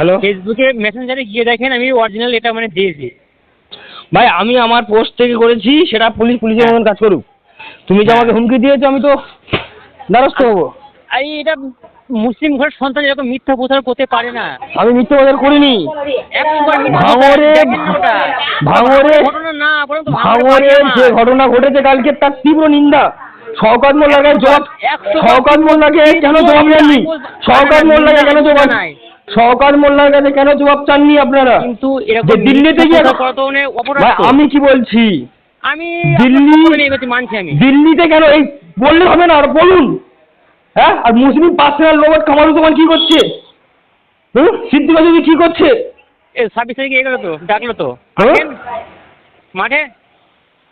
Hello ফেসবুকে মেসেঞ্জারে গিয়ে দেখেন আমি অরিজিনাল এটা মানে দিয়েছি। ভাই আমি আমার পোস্ট থেকে করেছি সেটা পুলিশ পুলিশের হ্যাঁ। মতন কাজ করুক। তুমি যে আমাকে হুমকি দিয়েছ আমি তো দ্বারস্থ হব। এই এটা মুসলিম ঘরের সন্তান এরকম মিথ্যা প্রচার করতে পারে না। আমি মিথ্যে বাজার করিনি। ভাঙরে প্রচার ভাঙরে না ভাঙরে যে ঘটনা ঘটেছে কালকে তার তীব্র নিন্দা। শওকাত মোল্লাকে জবাব শওকাত মোল্লাকে কেন জবাব নেননি শওকাত মোল্লাকে কেন জবাব শওকাত মোল্লার কাছে কেন জবাব চাননি আপনারা? কিন্তু এরকম দিল্লিতে গিয়ে তো। আমি কি বলছি? আমি দিল্লি মানছি আমি। দিল্লিতে কেন এই বললে হবে না আর বলুন। হ্যাঁ? আর মুসলিম পার্সোনাল রোবট কামারুজ্জামান কি করছে? হুম? সিদ্দিকা যদি কি করছে? এ ছাব্বিশ তারিখে এগোলো তো ডাকলো তো। হ্যাঁ? মাঠে?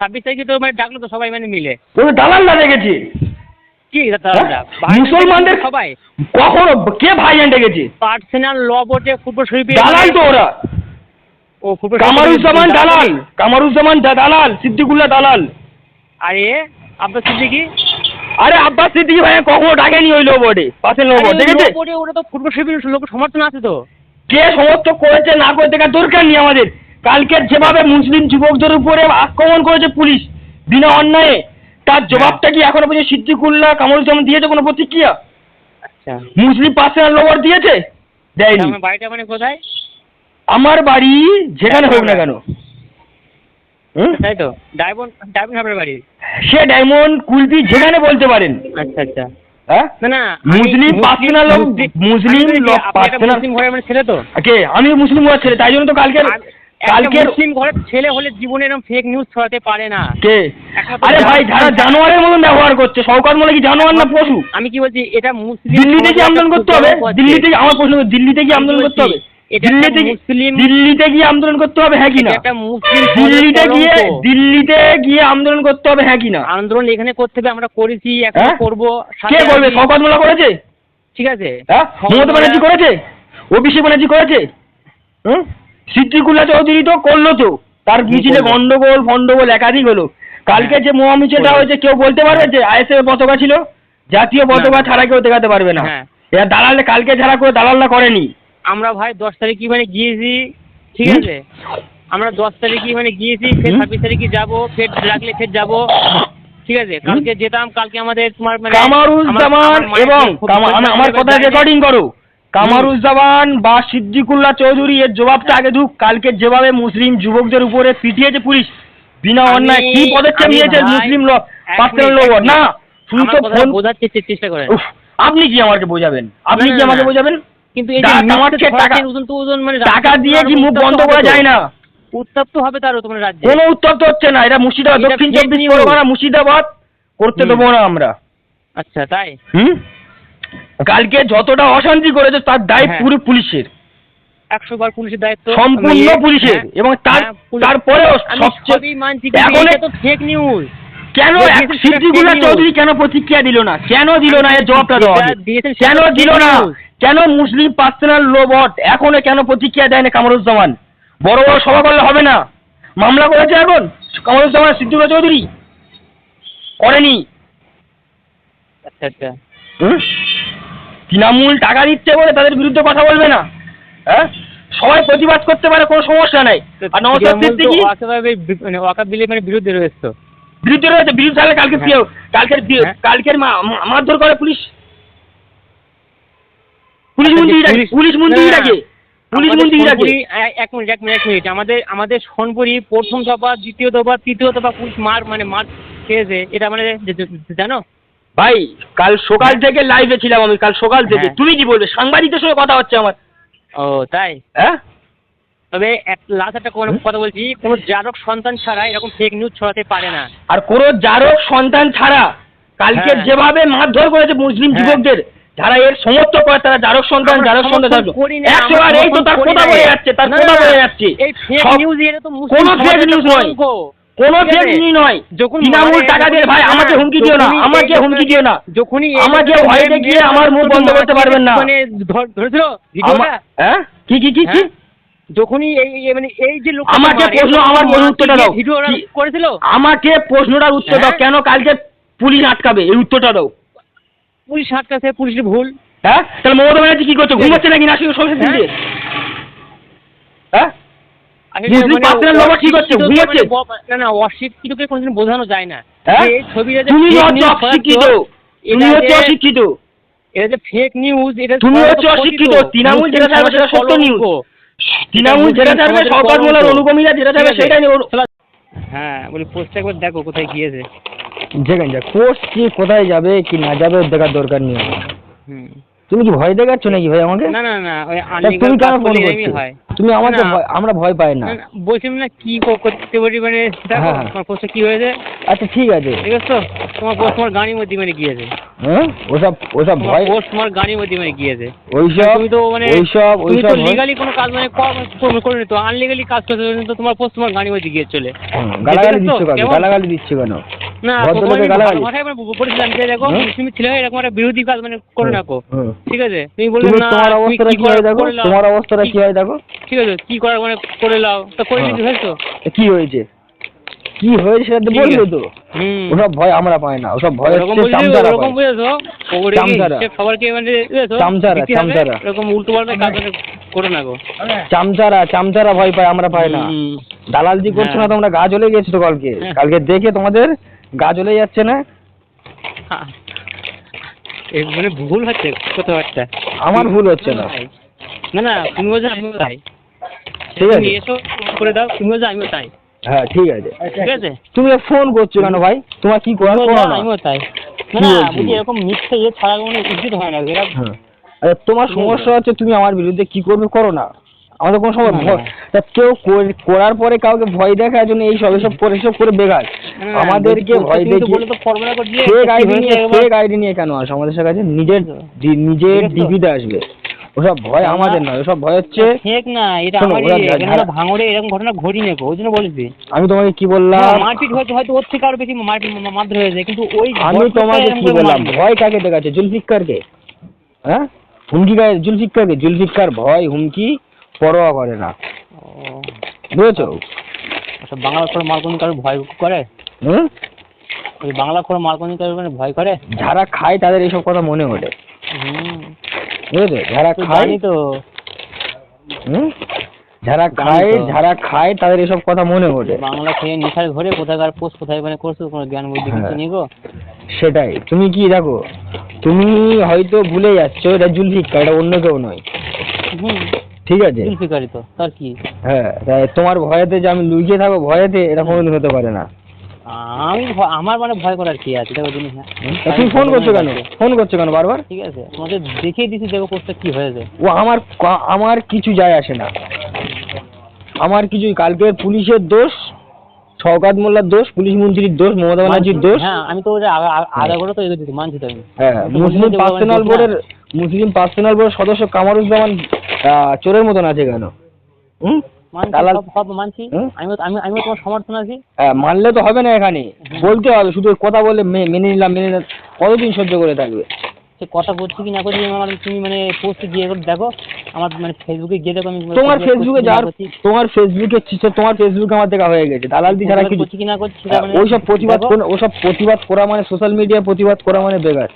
ছাব্বিশ তারিখে তো মানে ডাকলো তো সবাই মানে মিলে। ওদের দালালরা দেখেছে কি হ্যাঁ? ভাই মুসলমানদের সবাই। কখনো কে ভাইজান ডেকেছে? পার্সোনাল ল বোর্ডে ফুটবল শরীফে দালাল তো ওরা। ও ফুটবল কামারুজ্জামান দালাল। কামারুজ্জামান দালাল সিদ্দিকুল্লাহ দালাল। আরে আব্বাস সিদ্দিকি? আরে আব্বাস সিদ্দিকি ভাই কখনো ডাকেনি ওই পাশের লোবট দেখেছে ল বোর্ডে ওটা তো ফুটবল শরীফের লোক সমর্থন আছে তো। কে সমর্থক করেছে না করে দেখার দরকার নেই আমাদের। কালকের যেভাবে মুসলিম যুবকদের উপরে আক্রমণ করেছে পুলিশ বিনা অন্যায়ে। তার জবাবটা কি এখনও পর্যন্ত সিদ্দিকুল্লাহ কামরুজ্জামান দিয়েছে কোনো প্রতিক্রিয়া? আচ্ছা। মুসলিম পার্সোনাল লোয়ার দিয়েছে? দেয়নি। আমার বাড়িটা মানে কোথায়? আমার বাড়ি যেখানে হোক না কেন। হুম? তাই তো? ডায়মন্ড ডায়মন্ড হাবের বাড়ি। সে ডায়মন্ড কুলপি যেখানে বলতে পারেন। আচ্ছা আচ্ছা। হ্যাঁ? মুসলিম personal মুসলিম personal- মুসলিম মানে ছেলে তো। কে? আমি মুসলিম হওয়ার ছেলে তাই জন্য তো কালকের কালকের মুসলিম ঘরের ছেলে হলে জীবনে এরকম ফেক নিউজ ছড়াতে পারে না। কে? আরে ভাই যারা- যারা জানোয়ারের মতন ব্যবহার করছে সরকার মনে কি জানোয়ার না পশু? আমি কি বলছি এটা মুসলিম দিল্লিতে কি আন্দোলন করতে হবে? দিল্লিতে আমার প্রশ্ন দিল্লিতে কি আন্দোলন করতে হবে? দিল্লিতে মুসলিম- দিল্লিতে গিয়ে আন্দোলন করতে হবে হ্যাঁ কি না? এটা একটা মুসলিম দিল্লিতে গিয়ে দিল্লিতে গিয়ে আন্দোলন করতে হবে হ্যাঁ কি না? আন্দোলন এখানে করতে হবে আমরা করেছি এখন হ্যাঁ? করব। কে করবে? শওকত মোল্লা করেছে? ঠিক আছে। হ্যাঁ? মমতা ব্যানার্জি করেছে? অভিষেক ব্যানার্জি করেছে? হুম? সিদ্দিকুল্লাহ চৌধুরী তো করল তো। তার মিছিলে গন্ডগোল ফন্ডগোল একাধিক হলো। কালকে হ্যাঁ। যে মহা মিছিলটা করল। হয়েছে কেউ বলতে পারবে যে আইএসএফ পতাকা ছিল? জাতীয় পতাকা ছাড়া কেউ দেখাতে পারবে না। হ্যাঁ। এরা দালালে কালকে ছাড়া কেউ দালালরা করেনি। আমরা ভাই দশ তারিখে মানে গিয়েছি ঠিক আছে? আমরা দশ তারিখে মানে গিয়েছি ফের? ছাব্বিশ তারিখে যাব ফের লাগলে ফের যাব। ঠিক আছে? কালকে যেতাম কালকে আমাদের তোমার মানে আমার এবং আমার কথা রেকর্ডিং করো। কামারুজ্জামান বা সিদ্দিকুল্লাহ চৌধুরী এর জবাবটা আগে দুক কালকে যেভাবে মুসলিম যুবকদের উপরে পিটিয়েছে পুলিশ বিনা অন্যায় কি পদক্ষেপ নিয়েছে মুসলিম লোক? এক লোক না। শুধু তো ফোন বোঝার চেষ্টা করেন। আপনি কি আমাকে বোঝাবেন? আপনি কি আমাকে বোঝাবেন? কিন্তু এই যে টা- আমাকে টাকা ওজন তো ওজন মানে টাকা দিয়ে কি মুখ বন্ধ করা যায় না? উত্তপ্ত হবে তারও তোমার রাজ্যে। কোনো উত্তপ্ত হচ্ছে না এটা মুর্শিদাবাদ দক্ষিণ চব্বিশ পরগনা মুর্শিদাবাদ করতে। দেবো না আমরা। আচ্ছা তাই? হুম? কালকে যতটা অশান্তি করেছে তার দায় হ্যাঁ। পুরো পুলিশের। একশো বার পুলিশের দায়িত্ব। সম্পূর্ণ পুলিশের। হ্যাঁ, এবং তার হ্যাঁ, তারপরেও সবচেয়ে মানছি তো ফেক নিউজ কেন সিদ্দিকুল্লাহ চৌধুরী কেন প্রতিক্রিয়া দিল না? কেন দিল না? এর জবাবটা সেটা কেন দিল না? কেন মুসলিম পার্সোনাল লোবট এখনও কেন প্রতিক্রিয়া দেয় না কামরুজ্জামান? বড় বড় সভা করলে হবে না। মামলা করেছে এখন কামরুজ্জামান সিদ্দিকুল্লাহ চৌধুরী? করেনি। আচ্ছা আচ্ছা। হুম? তৃণমূল টাকা দিচ্ছে বলে তাদের বিরুদ্ধে কথা বলবে না। হ্যাঁ? সবাই প্রতিবাদ করতে পারে কোনো সমস্যা নাই। আর নওশাদ সিদ্দিকী মানে ওয়াকাব বিলের মানে বিরুদ্ধে রয়েছে তো। বিরুদ্ধে রয়েছে বিরুদ্ধে তাহলে কালকে হ্যাঁ। কি- কালকের হ্যাঁ। কালকের মারধর করে পুলিশ। পুলিশ আচ্ছা, মন্ত্রী পুলিশ মন্ত্রী ডাকে পুলিশ মন্ত্রী ডাকে সোনপুরি- এক মিনিট এক মিনিট এক মিনিট। আমাদের আমাদের সোনপুরি প্রথম দফা দ্বিতীয় দফা তৃতীয় দফা পুলিশ মার মানে মার খেয়েছে। এটা মানে জানো? ভাই কাল সকাল থেকে লাইভে ছিলাম আমি কাল সকাল থেকে। হ্যাঁ। তুমি কি বলবে? সাংবাদিকদের সঙ্গে কথা হচ্ছে আমার। ও তাই? হ্যাঁ? তবে লাস্ট একটা কোনো কথা বলছি কোনো জারক সন্তান ছাড়া এরকম ফেক নিউজ ছড়াতে পারে না। আর কোন জারক সন্তান ছাড়া কালকে হ্যাঁ। যেভাবে মারধর করেছে মুসলিম হ্যাঁ। যুবকদের যারা এর সমর্থক করে তারা জারক সন্তান জারক সন্তান একশো আর এই তো তার কোথা না। যাচ্ছে তার কোথা না, যাচ্ছে। এই ফেক নিউজ কোনো নয়। কোনো ফেক নয়। যখন মারে, টাকা দিয়ে ভাই আমাকে হুমকি দিও না আমাকে হুমকি দিও না। যখনই আমাকে ভয়তে গিয়ে আমার মুখ বন্ধ করতে পারবেন না। মানে ধর- ধরেছিল ভিডিওটা হ্যাঁ? কি কি কি কি? হ্যাঁ? যখনই এই মানে এই যে লোক আমাকে প্রশ্ন আমার প্রশ্ন উত্তরটা দাও। ভিডিও কি- করেছিল? আমাকে প্রশ্নটার উত্তর দাও হ্যাঁ? কেন কালকে পুলিশ আটকাবে? এই উত্তরটা দাও। পুলিশ আটকাছে পুলিশের ভুল। হ্যাঁ? তাহলে মমতা ব্যানার্জি কি করছে? ঘুমাচ্ছে নাকি? না শুধু সোশ্যাল হ্যাঁ? না না অশিক্ষিতকে কোনোদিন বোঝানো যায় না। হ্যাঁ? ছবিটা যে তুমি fake হচ্ছে news অশিক্ষিত ছড়াচ্ছ, তুমি এটা যে- অশিক্ষিত এটা যে ফেক নিউজ এটা তুমি হচ্ছে অশিক্ষিত। তৃণমূল যেটা চাইবে সেটা সত্য নিউজ। তৃণমূল যেটা চাইবে সমাজের শওকত মোল্লার যেটা চাইবে সেটাই হ্যাঁ বলি পোস্টটা একবার দেখো কোথায় গিয়েছে। যেখানে যা কোর্স কি কোথায় যাবে কি না যাবে দেখার দরকার নেই। হুম। তুমি কি ভয় দেখাচ্ছ নাকি ভাই আমাকে? না না না ওই তা তুমি কেন কাজ ফোন করছ? তুমি আমাকে আমরা ভয় পাই না। বলছিলাম না কি করতে পারি মানে দেখো হ্যাঁ। তোমার কি হয়েছে? আচ্ছা ঠিক আছে। ঠিক আছে তোমার পোস্ট তোমার মধ্যে মানে গিয়েছে হ্যাঁ? ওসব ওসব ভয় পোস্ট তোমার মধ্যে মানে গিয়েছে ওইসব তুমি তো মানে ওইসব তুমি তো লিগালি কোনো কাজ মানে কর- করে নিত আনলিগালি কাজ করতে তো তোমার পোস্ট তোমার গাড়ির মধ্যে গিয়ে চলে। গালাগালি দিচ্ছ কেন? গালাগালি দিচ্ছ কেন? না মানে বলেছিলাম যে দেখো ছেলে হয়ে এরকম একটা বিরোধী কাজ মানে করে রাখো ঠিক আছে? তুমি বললে না তোমার অবস্থাটা কি হয় দেখো? তোমার অবস্থাটা কি হয় দেখো? ঠিক আছে কি করার মানে করে নাও তো করে হ্যাঁ। নিতে হয়েছো? কি হয়েছে? কি হয়েছে সেটা তো ওসব ভয় আমরা পাই না ওসব ভয় হচ্ছে চামচারা বুঝেছ? ওরে চামচারা। সবারকে মানে চামচারা, চামচারা। এরকম উল্টো পাল্টা কাজ মানে করে না গো। চামচারা চামচারা ভয় পায় আমরা পাই না। হুম। দালালজি করছ না হ্যাঁ। তোমরা গা জ্বলে গেছো কালকে। হ্যাঁ। কালকে দেখে তোমাদের গা জ্বলে যাচ্ছে না। মানে ভুল হচ্ছে কথাবার্তা। আমার ভুল হচ্ছে না। না না তুমি বলছো আমিও তাই। ঠিক আছে। এসো করে দাও তুমি বলছো আমিও তাই। হ্যাঁ ঠিক আছে। ঠিক আছে? তুমি ফোন করছ কেন ভাই? তোমার কি করার করো না আমিও তাই। না? বুঝি এরকম মিথ্যে ইয়ে ছাড়া কোনো উচিত হয় না। হ্যাঁ। আচ্ছা তোমার সমস্যা হচ্ছে তুমি আমার বিরুদ্ধে কি করবে করো না। আমাদের কোনো সময় ভয় না। তা কেউ করার পরে কাউকে ভয় দেখার জন্য এই সব এসব করে এসব করে বেকার। আমাদেরকে ভয় তুমি তো দেখি বলে তো ফর্মুলা করে দিলে ফেক আইডি নিয়ে ফেক আইডি নিয়ে কেন আসো আমাদের কাছে নিজের নিজের ঠিক আছে আসবে। ওসব ভয় আমাদের নয়। ওসব ভয় হচ্ছে ফেক না এটা যারা- ভাঙড়ে এরকম ঘটনা ঘটি নেই ওই জন্য বলেছি। আমি তোমাকে কি বললাম? হ্যাঁ, মারপিট হয়তো হয়তো ওর থেকে আরও বেশি মারপিট মারধর হয়েছে কিন্তু ওই আমি তোমাকে কি বললাম? ভয় কাকে দেখাচ্ছে? জুলফিকারকে হ্যাঁ? হুমকি গায়ে জুলফিকারকে জুলফিকার ভয় হুমকি পরোয়া করে না। বুঝেছ? আচ্ছা, বাংলা করে মালকনি কারও ভয় করে? হুম? ওই বাংলা করে মালকনি কারও মানে ভয় করে? যারা খায় তাদের এইসব কথা মনে ওঠে। বুঝেছ? যারা খায় তো হুম? যারা খায় যারা খায় তাদের এসব কথা মনে ওঠে। বাংলা খেয়ে নিশার ঘরে কোথাকার পোস্ট কোথায় মানে করছ? কোনো জ্ঞান বুদ্ধি কিছু হ্যাঁ। নেই গো সেটাই। তুমি কি দেখো? তুমি হয়তো ভুলে যাচ্ছ এটা জুলফিকার এটা অন্য কেউ নয়। হুম। ঠিক আছে? জুলফিকারি তো তার কি? হ্যাঁ তোমার ভয়েতে যে আমি লুকিয়ে থাকব ভয়েতে এটা কোনোদিন হতে পারে না। আমি আমার মানে ভয় করার কি আছে? দেখো জিনিস হ্যাঁ। তুমি ফোন করছ কেন? ফোন করছ কেন বারবার? ঠিক আছে তোমাদের দেখিয়ে দিছি দেখো পোস্টটা কি হয়েছে ও আমার আমার কিছু যায় আসে না। আমার কিছু কালকের পুলিশের দোষ শওকাত মোল্লার দোষ পুলিশ মন্ত্রীর দোষ মমতা ব্যানার্জির দোষ। হ্যাঁ আমি তো আগা- আধা করে তো দিচ্ছি মানছি তো আমি। হ্যাঁ মুসলিম পার্সোনাল বোর্ডের মুসলিম পার্সোনাল বোর্ডের সদস্য কামারুজ্জামান চোরের মতন আছে কেন? হুম? হ্যাঁ, মানলে তো হবে না এখানে। বলতে হবে শুধু কথা বলে মেনে নিলাম মেনে নিলাম। কতদিন সহ্য করে থাকবে? সে কথা করছি কি না করছি আমার তুমি মানে পোস্টে গিয়ে দেখো আমার মানে ফেসবুকে গিয়ে দেখো আমি তোমার ফেসবুকে যার তোমার ফেসবুকে তোমার ফেসবুকে আমার দেখা হয়ে গেছে। দালাল দি ছাড়া কিছু কি না করছি সেটা মানে ওইসব প্রতিবাদ ওসব প্রতিবাদ করা মানে সোশ্যাল মিডিয়ায় প্রতিবাদ করা মানে বেকার।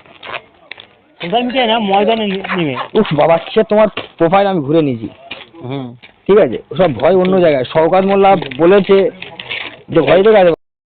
সোশ্যাল মিডিয়ায় না ময়দানে নেমে। উফ বাবা সে তোমার প্রোফাইল আমি ঘুরে নিয়েছি। হুম। ঠিক আছে? সব ভয় অন্য জায়গায়। শওকাত মোল্লা বলেছে যে ভয় দেখাতে